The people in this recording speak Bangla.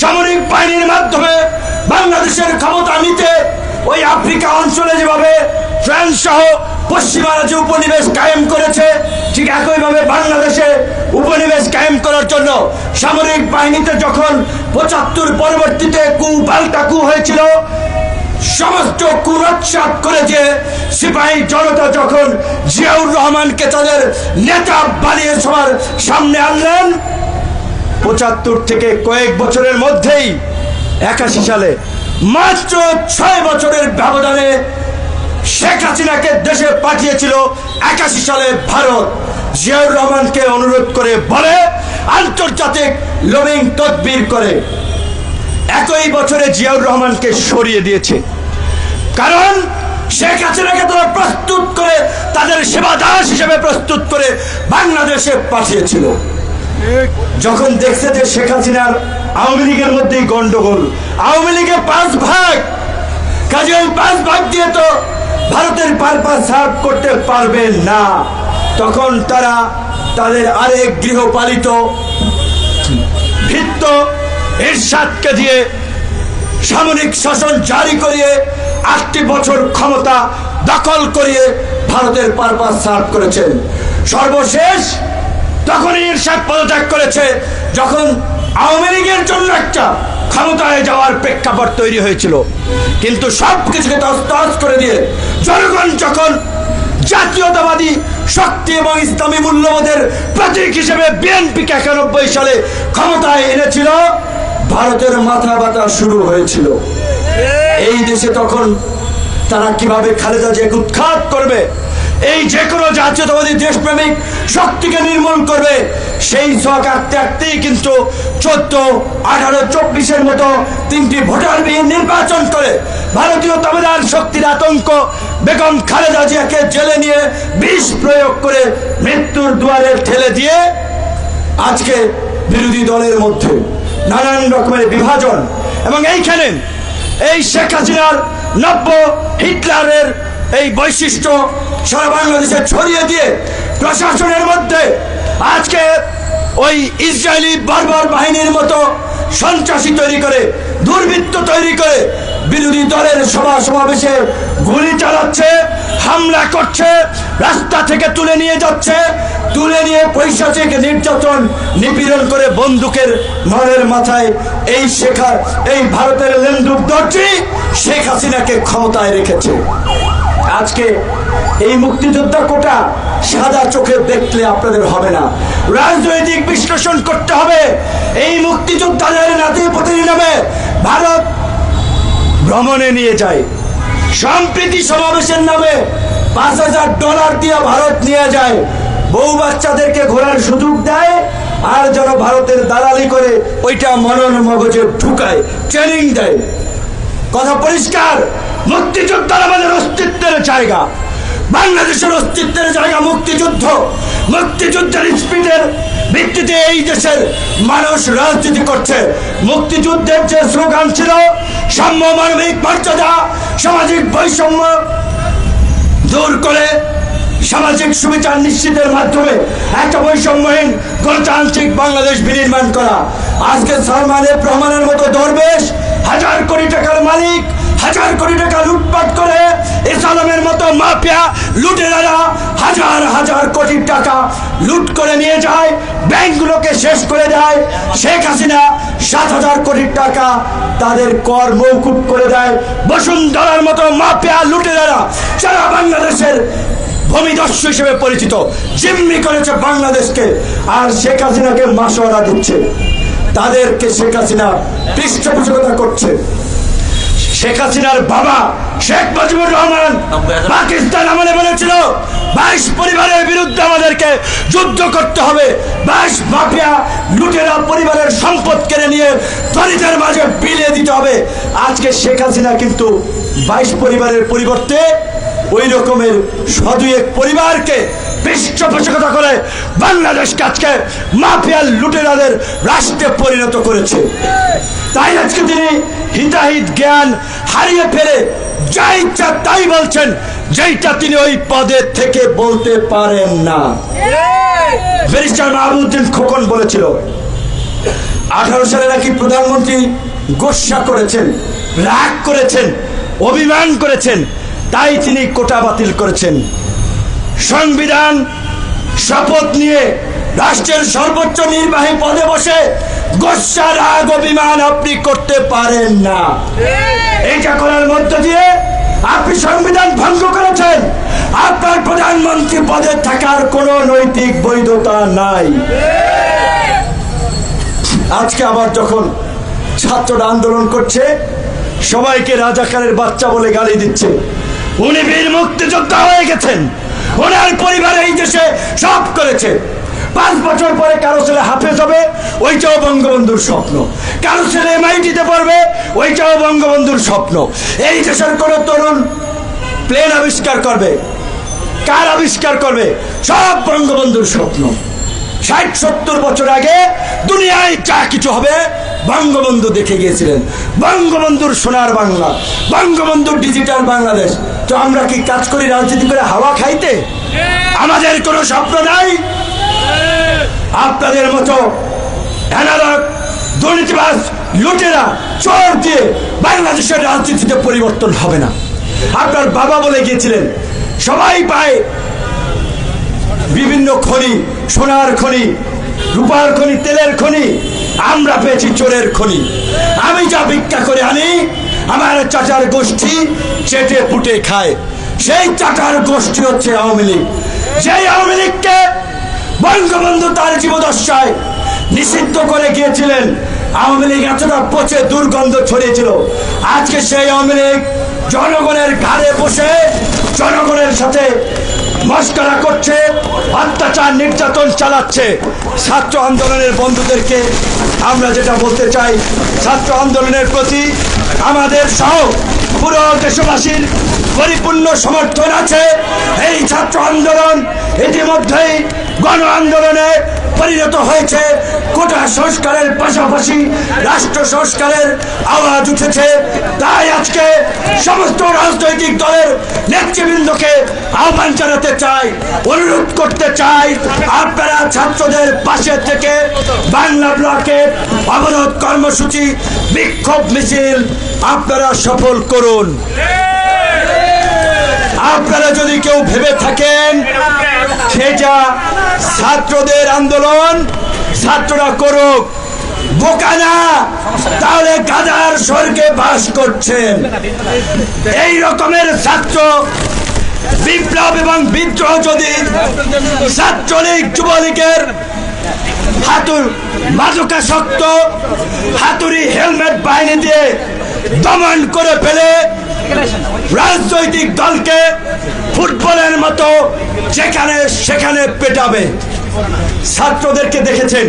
সামরিক বাহিনীর মাধ্যমে বাংলাদেশের ক্ষমতা নিতে ওই আফ্রিকা অঞ্চলে যেভাবে ফ্রান্স সহ পশ্চিমারা যে উপনিবেশ কায়েম করেছে, ঠিক একইভাবে বাংলাদেশে উপনিবেশ কায়েম করার জন্য সামরিক বাহিনীতে যখন পঁচাত্তর পরবর্তীতে কু পাল্টা কু হয়েছিল, সমস্ত কুরৎসাত করে যে সিপাহী জনতা যখন জিয়াউর রহমানকে তাদের নেতা বানিয়ে সবার সামনে আনলেন পঁচাত্তর থেকে কয়েক বছরের মধ্যেই একাশি সালে মাত্র ছয় বছরের ব্যবধানে শেখ হাসিনাকে দেশে পাঠিয়েছিল একাশি সালে ভারত। জিয়াউর রহমানকে অনুরোধ করে বলে, আন্তর্জাতিক লবিং তদবির করে একই বছরে জিয়াউর রহমানকে সরিয়ে দিয়েছে। কারণ শেখ হাসিনাকে তারা প্রস্তুত করে, তাদের সেবা দাস হিসেবে প্রস্তুত করে বাংলাদেশে পাঠিয়েছিল। যখন দেখছে যে শেখ হাসিনার আওয়ামী লীগের মধ্যেই গন্ডগোল, আওয়ামী লীগে পাঁচ ভাগ, কাজে ওই পাঁচ ভাগ দিয়ে তো ভারতের পারপাস সার্ভ করতে পারবে না। তখন তারা তাদের আরেক গৃহপালিত ভিত্ত এরশাদকে দিয়ে সামরিক শাসন জারি করিয়ে আটটি বছর ক্ষমতা দখল করিয়ে ভারতের পারপাস সার্ভ করেছেন। সর্বশেষ তখনই ইরশাদ পদত্যাগ করেছে, যখন আওয়ামী লীগের জন্য একটা ক্ষমতায় যাওয়ার প্রেক্ষাপট তৈরি হয়েছিল। কিন্তু সব কিছুকে তস্তস করে দিয়ে জনগণ যখন জাতীয়তাবাদী শক্তি এবং ইসলামী মূল্যবোধের প্রতীক হিসেবে বিএনপিকে একানব্বই সালে ক্ষমতায় এনেছিল, ভারতের মাথা ব্যথা শুরু হয়েছিল। এই দেশে তখন তারা কীভাবে খালেদা জিয়াকে উৎখাত করবে এই যে কোনো জাতীয়তাবাদী দেশপ্রেমিক শক্তিকে নির্মূল করবে, সেই শখ আঁকতে আঁকতেই কিন্তু চোদ্দ, আঠারো, চব্বিশের মতো তিনটি ভোটারবিহীন নির্বাচন করে। ভারতীয় তামিলার শক্তির আতঙ্ক, বেগম খালেদা জিয়াকে জেলে নিয়ে বিষ প্রয়োগ করে মৃত্যুর দুয়ারে ঠেলে দিয়ে আজকে বিরোধী দলের মধ্যে নানান রকমের বিভাজন এবং এইখানে এই শেখ হাসিনার নব্য হিটলারের এই বৈশিষ্ট্য সারা বাংলাদেশে ছড়িয়ে দিয়ে প্রশাসনের মধ্যে আজকে ওই ইসরায়েলি বারবার বাহিনীর মতো সন্ত্রাসী তৈরি করে, দুর্বৃত্ত তৈরি করে বিরোধী দলের সভা সমাবেশে গুলি চালাচ্ছে, হামলা করছে, রাস্তা থেকে তুলে নিয়ে যাচ্ছে, তুলে নিয়ে পয়সা পৈশাচিক নির্যাতন নিপীড়ন করে বন্দুকের নরের মাথায় এই শেখা এই ভারতের লেন্দুক দর্জি শেখ হাসিনাকে ক্ষমতায় রেখেছে। আজকে এই মুক্তিযোদ্ধা কোটা সাদা চোখে দেখলে আপনাদের হবে না। রাজনৈতিক বিশ্লেষণ করতে হবে। এই মুক্তিযোদ্ধাদের নাতি প্রতিদিন নামে ভারত ভ্রমণে নিয়ে যায়। সম্প্রীতি সমাবেশের নামে পাঁচ হাজার ডলার দিয়ে ভারত নিয়ে যায়। বউ বাচ্চাদেরকে ঘোরার সুযোগ দেয় আর যেন ভারতের দালালি করে ওইটা মনন মগজে ঢুকায় ট্রেনিং দেয়। কথা পরিষ্কার। মুক্তিযোদ্ধার আমাদের অস্তিত্বের জায়গা। বাংলাদেশের অস্তিত্বের জায়গা মুক্তিযুদ্ধ, মুক্তিযুদ্ধের স্পিডের ভিত্তিতে এই দেশের মানুষ রাজনীতি করছে। মুক্তিযুদ্ধের যে স্লোগান ছিল, সাম্য মানবিক মর্যাদা, সামাজিক বৈষম্য দূর করে সামাজিক সুবিচার নিশ্চিতের মাধ্যমে একটা বৈষম্যহীন গণতান্ত্রিক বাংলাদেশ বিনির্মাণ করা। আজকে সালমানের রহমানের মতো দরবেশ, হাজার কোটি টাকার মালিক হাজার কোটি টাকা লুটপাট করে ইসলামের মতো মাফিয়া লুটেরারা হাজার হাজার কোটি টাকা লুট করে নিয়ে যায়, ব্যাংকগুলোকে শেষ করে দেয়। শেখ হাসিনা সাত হাজার কোটি টাকা তাদের কর মৌকুব করে দেয়। বসুন্ধরার মতো মাফিয়া লুটেরারা সারা বাংলাদেশের ভূমিদস্যু হিসেবে পরিচিত। জিম্মি করেছে বাংলাদেশকে। আর শেখ হাসিনাকে মাসোয়ারা দিচ্ছে। তাদেরকে শেখ হাসিনা পৃষ্ঠপোষকতা করছে। শেখ হাসিনার বাবা শেখ মুজিবুর রহমান পাকিস্তান আমলে বলেছিল, বাইশ পরিবারের বিরুদ্ধে আমাদেরকে যুদ্ধ করতে হবে। বাইশ মাফিয়া লুটেরা পরিবারের সম্পদ কেড়ে নিয়ে দরিদ্রের মাঝে বিলিয়ে দিতে হবে। আজকে শেখ হাসিনা কিন্তু বাইশ পরিবারের পরিবর্তে ওই রকমের সদুয়েক পরিবারকে পৃষ্ঠপোষকতা করে বাংলাদেশকে আজকে মাফিয়ার লুটেরাদের রাষ্ট্রে পরিণত করেছে। তাই আজকে তিনি হিতাহিত জ্ঞান হারিয়ে ফেলে যা ইচ্ছা তাই বলছেন যেইটা তিনি ওই পদের থেকে বলতে পারেন না। ব্যারিস্টার মাহবুদ্দিন খোকন বলেছিল আঠারো সালে নাকি প্রধানমন্ত্রী গোসা করেছেন রাগ করেছেন অভিমান করেছেন তাই তিনি কোটা বাতিল করেছেন। সংবিধান শপথ নিয়ে রাষ্ট্রের সর্বোচ্চ নির্বাহী পদে বসে গোসা রাগ অভিমান আপনি করতে পারেন না। এটা করার মধ্য দিয়ে আপনি সংবিধান ভঙ্গ করেছেন। আপনার প্রধানমন্ত্রী পদে থাকার কোনো নৈতিক বৈধতা নাই। আজকে আবার যখন ছাত্ররা আন্দোলন করছে সবাইকে রাজাকারের বাচ্চা বলে গালি দিচ্ছে। উনি বীর মুক্তিযোদ্ধা হয়ে গেছেন। ওনার পরিবার এই দেশে সব করেছে। পাঁচ বছর পরে কারও ছেলে হাফেজ হবে ওইটাও বঙ্গবন্ধুর স্বপ্ন। কারও ছেলে এমআইটিতে পড়বে ওইটাও বঙ্গবন্ধুর স্বপ্ন। এই দেশের কোন তরুণ প্লেন আবিষ্কার করবে, কার আবিষ্কার করবে, সব বঙ্গবন্ধুর স্বপ্ন। ষাট, সত্তর বছর আগে দুনিয়ায় যা কিছু হবে, বঙ্গবন্ধু দেখে গিয়েছিলেন। বঙ্গবন্ধুর সোনার বাংলা, বঙ্গবন্ধুর ডিজিটাল বাংলাদেশ। তো আমরা কি কাজ করি রাজনীতি করে হাওয়া খাইতে? আমাদের কোনো স্বপ্ন নাই? আপনাদের মতো অ্যানালগ দুর্নীতিবাজ লুটেরা, চোর দিয়ে বাংলাদেশের রাজনীতিতে পরিবর্তন হবে না। আপনার বাবা বলে গিয়েছিলেন, সবাই পায় বিভিন্ন খনি, সোনার খনি, রূপার খনি, তেলের খনি, আমরা পেয়েছি চোরের খনি। আমি যা ভিক্ষা করে আনি আমার চাচার গোষ্ঠী চেটে পুটে খায়, সেই চাচার গোষ্ঠী হচ্ছে আওয়ামী লীগ। সেই আওয়ামী লীগকে বঙ্গবন্ধু তার জীবদশায় নিষিদ্ধ করে গিয়েছিলেন, আওয়ামী লীগ এতটা পচে দুর্গন্ধ ছড়িয়েছিল। আজকে সেই আওয়ামী লীগ জনগণের ঘাড়ে বসে জনগণের সাথে মস্করা করছে, অত্যাচার নির্যাতন চালাচ্ছে। ছাত্র আন্দোলনের বন্ধুদেরকে আমরা যেটা বলতে চাই, ছাত্র আন্দোলনের প্রতি আমাদের সহ পুরো দেশবাসীর পরিপূর্ণ সমর্থন আছে। এই ছাত্র আন্দোলন ইতিমধ্যেই গণ আন্দোলনে পরিণত হয়েছে। কোটা সংস্কারের পাশাপাশি রাষ্ট্র সংস্কারের আওয়াজ উঠেছে। তাই আজকে সমস্ত রাজনৈতিক দলের নেতৃবৃন্দকে আহ্বান জানাতে চাই, অনুরোধ করতে চাই, আপনারা ছাত্রদের পাশে থেকে বাংলা ব্লকে অবরোধ কর্মসূচি, বিক্ষোভ মিছিল আপনারা সফল করুন। আপনারা যদি কেউ ভেবে থাকেন সেটা ছাত্রদের আন্দোলন ছাত্ররা করুক। বোকা তাহলে গাদার স্বর্গে বাস করছেন এই রকমের ছাত্র, বিপ্লব এবং বিদ্রোহ যদি ছাত্রলীগ, যুবলীগের হাতুর মাজুকা শক্ত হাতুড়ি হেলমেট বাহিনী দিয়ে দমন করে ফেলে রাজনৈতিক দলকে ফুটবলের মতো যেখানে সেখানে পেটাবে। ছাত্রদেরকে দেখেছেন।